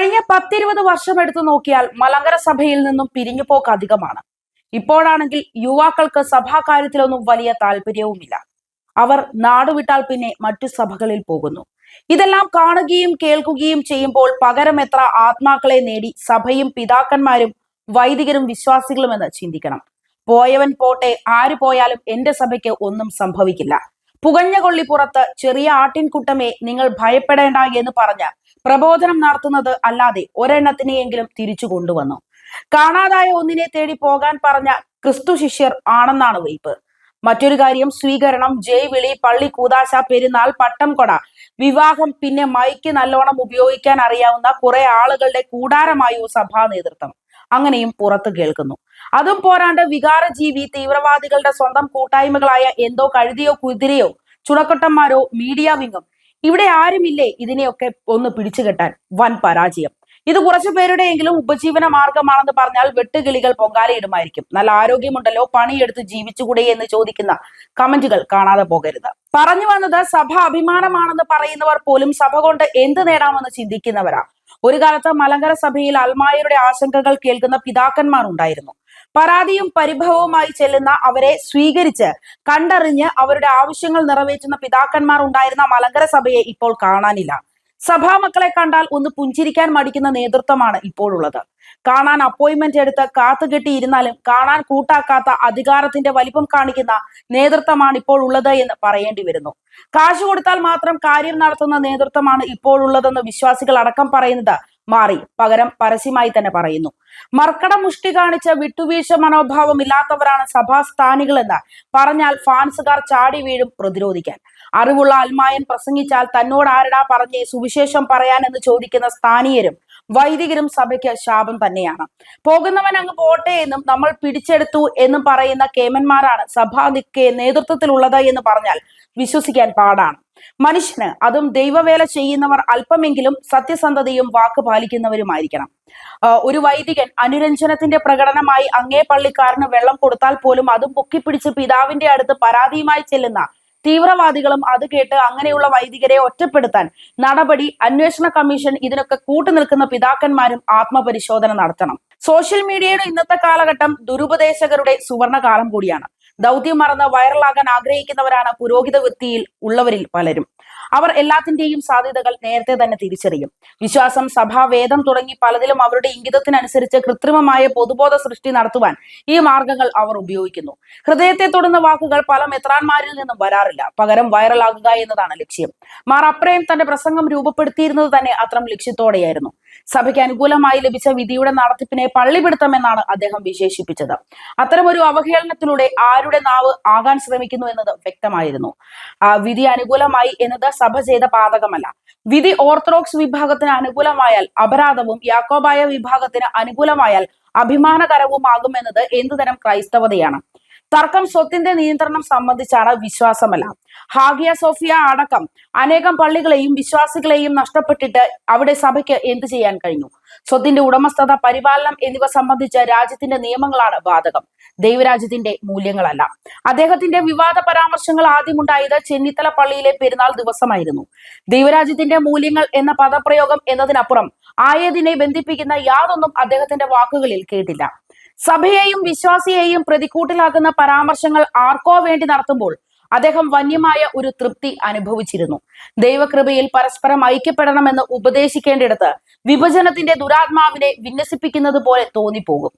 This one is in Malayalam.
കഴിഞ്ഞ പത്തിരുപത് വർഷം എടുത്തു നോക്കിയാൽ മലങ്കര സഭയിൽ നിന്നും പിരിഞ്ഞു പിരിഞ്ഞുപോക്ക് അധികമാണ്. ഇപ്പോഴാണെങ്കിൽ യുവാക്കൾക്ക് സഭാകാര്യത്തിലൊന്നും വലിയ താല്പര്യവുമില്ല. അവർ നാടുവിട്ടാൽ പിന്നെ മറ്റു സഭകളിൽ പോകുന്നു. ഇതെല്ലാം കാണുകയും കേൾക്കുകയും ചെയ്യുമ്പോൾ പകരം എത്ര ആത്മാക്കളെ നേടി സഭയും പിതാക്കന്മാരും വൈദികരും വിശ്വാസികളും എന്ന് ചിന്തിക്കണം. പോയവൻ പോട്ടെ ആര് പോയാലും എന്റെ സഭയ്ക്ക് ഒന്നും സംഭവിക്കില്ല. പുകഞ്ഞ കൊള്ളിപ്പുറത്ത് ചെറിയ ആട്ടിൻകുട്ടമേ നിങ്ങൾ ഭയപ്പെടേണ്ട എന്ന് പറഞ്ഞ് പ്രബോധനം നടത്തുന്നത് അല്ലാതെ ഒരെണ്ണത്തിനെയെങ്കിലും തിരിച്ചു കൊണ്ടുവന്നു. കാണാതായ ഒന്നിനെ തേടി പോകാൻ പറഞ്ഞ ക്രിസ്തു ശിഷ്യർ ആണെന്നാണ് വയ്പ് മറ്റൊരു കാര്യം സ്വീകരണം ജയ് വിളി പള്ളി കൂതാശ പെരുന്നാൾ പട്ടം കൊട വിവാഹം പിന്നെ മൈക്ക് നല്ലോണം ഉപയോഗിക്കാൻ അറിയാവുന്ന കുറെ ആളുകളുടെ കൂടാരമായോ സഭാ നേതൃത്വം. അങ്ങനെയും പുറത്തു കേൾക്കുന്നു. അതും പോരാണ്ട് വികാരജീവി തീവ്രവാദികളുടെ സ്വന്തം കൂട്ടായ്മകളായ എന്തോ കഴുതിയോ കുതിരയോ ചുണക്കൊട്ടന്മാരോ മീഡിയ വിങ്ങും. ഇവിടെ ആരുമില്ലേ ഇതിനെയൊക്കെ ഒന്ന് പിടിച്ചുകെട്ടാൻ വൻ പരാജയം. ഇത് കുറച്ചു പേരുടെയെങ്കിലും ഉപജീവന മാർഗമാണെന്ന് പറഞ്ഞാൽ വെട്ടുകിളികൾ പൊങ്കാലയിടുമായിരിക്കും നല്ല ആരോഗ്യമുണ്ടല്ലോ പണിയെടുത്ത് ജീവിച്ചുകൂടെ എന്ന് ചോദിക്കുന്ന കമന്റുകൾ കാണാതെ പോകരുത്. പറഞ്ഞു വന്നത് സഭ അഭിമാനമാണെന്ന് പറയുന്നവർ പോലും സഭ കൊണ്ട് എന്ത് നേടാമെന്ന് ചിന്തിക്കുന്നവരാ. ഒരു കാലത്ത് മലങ്കര സഭയിൽ അൽമായരുടെ ആശങ്കകൾ കേൾക്കുന്ന പിതാക്കന്മാർ ഉണ്ടായിരുന്നു. പരാതിയും പരിഭവവുമായി ചെല്ലുന്ന അവരെ സ്വീകരിച്ച് കണ്ടറിഞ്ഞ് അവരുടെ ആവശ്യങ്ങൾ നിറവേറ്റുന്ന പിതാക്കന്മാർ ഉണ്ടായിരുന്ന മലങ്കര സഭയെ ഇപ്പോൾ കാണാനില്ല. സഭാമക്കളെ കണ്ടാൽ ഒന്ന് പുഞ്ചിരിക്കാൻ മടിക്കുന്ന നേതൃത്വമാണ് ഇപ്പോഴുള്ളത്. കാണാൻ അപ്പോയിന്റ്മെന്റ് എടുത്ത് കാത്തുകെട്ടിയിരുന്നാലും കാണാൻ കൂട്ടാക്കാത്ത അധികാരത്തിന്റെ വലിപ്പം കാണിക്കുന്ന നേതൃത്വമാണ് ഇപ്പോൾ ഉള്ളത് എന്ന് പറയേണ്ടി വരുന്നു. കാശ് കൊടുത്താൽ മാത്രം കാര്യം നടത്തുന്ന നേതൃത്വമാണ് ഇപ്പോഴുള്ളതെന്ന് വിശ്വാസികൾ അടക്കം പറയുന്നത്. മാറി. പകരം പരസ്യമായി തന്നെ പറയുന്നു. മർക്കട മുഷ്ടി കാണിച്ച വിട്ടുവീഴ്ച മനോഭാവം ഇല്ലാത്തവരാണ് സഭാസ്ഥാനികൾ എന്ന് പറഞ്ഞാൽ ഫാൻസുകാർ ചാടി വീഴും പ്രതിരോധിക്കാൻ. അറിവുള്ള അൽമായൻ പ്രസംഗിച്ചാൽ തന്നോട് ആരടാ പറഞ്ഞേ സുവിശേഷം പറയാൻ എന്ന് ചോദിക്കുന്ന സ്ഥാനീയരും വൈദികരും സഭയ്ക്ക് ശാപം തന്നെയാണ്. പോകുന്നവൻ അങ്ങ് പോട്ടെ എന്നും നമ്മൾ പിടിച്ചെടുത്തു എന്നും പറയുന്ന കേമന്മാരാണ് സഭാ നേതൃത്വത്തിലുള്ളത് എന്ന് പറഞ്ഞാൽ വിശ്വസിക്കാൻ പാടാണ്. മനുഷ്യന് അതും ദൈവവേല ചെയ്യുന്നവർ അല്പമെങ്കിലും സത്യസന്ധതയും വാക്ക് പാലിക്കുന്നവരുമായിരിക്കണം. ഒരു വൈദികൻ അനുരഞ്ജനത്തിന്റെ പ്രകടനമായി അങ്ങേ പള്ളിക്കാരന് വെള്ളം കൊടുത്താൽ പോലും അതും പൊക്കിപ്പിടിച്ച് പിതാവിന്റെ അടുത്ത് പരാതിയുമായി ചെല്ലുന്ന തീവ്രവാദികളും അത് കേട്ട് അങ്ങനെയുള്ള വൈദികരെ ഒറ്റപ്പെടുത്താൻ നടപടി അന്വേഷണ കമ്മീഷൻ ഇതിനൊക്കെ കൂട്ടുനിൽക്കുന്ന പിതാക്കന്മാരും ആത്മപരിശോധന നടത്തണം. സോഷ്യൽ മീഡിയയുടെ ഇന്നത്തെ കാലഘട്ടം ദുരുപദേശകരുടെ സുവർണകാലം കൂടിയാണ്. ദൗത്യം മറന്ന് വൈറലാകാൻ ആഗ്രഹിക്കുന്നവരാണ് പുരോഹിത വൃത്തിയിൽ ഉള്ളവരിൽ പലരും. അവർ എല്ലാത്തിന്റെയും സാധ്യതകൾ നേരത്തെ തന്നെ തിരിച്ചറിയും. വിശ്വാസം സഭാവേദം തുടങ്ങി പലതിലും അവരുടെ ഇംഗിതത്തിനനുസരിച്ച് കൃത്രിമമായ പൊതുബോധ സൃഷ്ടി നടത്തുവാൻ ഈ മാർഗങ്ങൾ അവർ ഉപയോഗിക്കുന്നു. ഹൃദയത്തെ തൊടുന്ന വാക്കുകൾ പല മെത്രാന്മാരിൽ നിന്നും വരാറില്ല. പകരം വൈറലാകുക എന്നതാണ് ലക്ഷ്യം. മാർ അപ്രയം തന്റെ പ്രസംഗം രൂപപ്പെടുത്തിയിരുന്നത് തന്നെ അത്തരം ലക്ഷ്യത്തോടെയായിരുന്നു. സഭയ്ക്ക് അനുകൂലമായി ലഭിച്ച വിധിയുടെ നടത്തിപ്പിനെ പള്ളിപിടുത്തമെന്നാണ് അദ്ദേഹം വിശേഷിപ്പിച്ചത്. അത്തരമൊരു അവഹേളനത്തിലൂടെ ആരുടെ നാവ് ആകാൻ ശ്രമിക്കുന്നു എന്നത് വ്യക്തമായിരുന്നു. ആ വിധി അനുകൂലമായി എന്നത് സഭ ചെയ്ത പാതകമല്ല. വിധി ഓർത്തഡോക്സ് വിഭാഗത്തിന് അനുകൂലമായാൽ അപരാധവും യാക്കോബായ വിഭാഗത്തിന് അനുകൂലമായാൽ അഭിമാനകരവുമാകുമെന്നത് എന്തുതരം ക്രൈസ്തവതയാണ്. തർക്കം സ്വത്തിന്റെ നിയന്ത്രണം സംബന്ധിച്ചാണ് വിശ്വാസമല്ല. ഹാഗിയ സോഫിയ അടക്കം അനേകം പള്ളികളെയും വിശ്വാസികളെയും നഷ്ടപ്പെട്ടിട്ട് അവിടെ സഭയ്ക്ക് എന്ത് ചെയ്യാൻ കഴിഞ്ഞു? സ്വത്തിന്റെ ഉടമസ്ഥത പരിപാലനം എന്നിവ സംബന്ധിച്ച രാജ്യത്തിന്റെ നിയമങ്ങളാണ് ബാധകം. ദൈവരാജ്യത്തിന്റെ മൂല്യങ്ങളല്ല. അദ്ദേഹത്തിന്റെ വിവാദ പരാമർശങ്ങൾ ആദ്യമുണ്ടായത് ചെന്നിത്തല പള്ളിയിലെ പെരുന്നാൾ ദിവസമായിരുന്നു. ദൈവരാജ്യത്തിന്റെ മൂല്യങ്ങൾ എന്ന പദപ്രയോഗം എന്നതിനപ്പുറം ആയതിനെ ബന്ധിപ്പിക്കുന്ന യാതൊന്നും അദ്ദേഹത്തിന്റെ വാക്കുകളിൽ കേട്ടില്ല. സഭയെയും വിശ്വാസിയെയും പ്രതിക്കൂട്ടിലാക്കുന്ന പരാമർശങ്ങൾ ആർക്കോ വേണ്ടി നടത്തുമ്പോൾ അദ്ദേഹം വന്യമായ ഒരു തൃപ്തി അനുഭവിച്ചിരുന്നു. ദൈവകൃപയിൽ പരസ്പരം ഐക്യപ്പെടണമെന്ന് ഉപദേശിക്കേണ്ടിടത്ത് വിഭജനത്തിന്റെ ദുരാത്മാവിനെ വിന്യസിപ്പിക്കുന്നത് പോലെ തോന്നിപ്പോകും.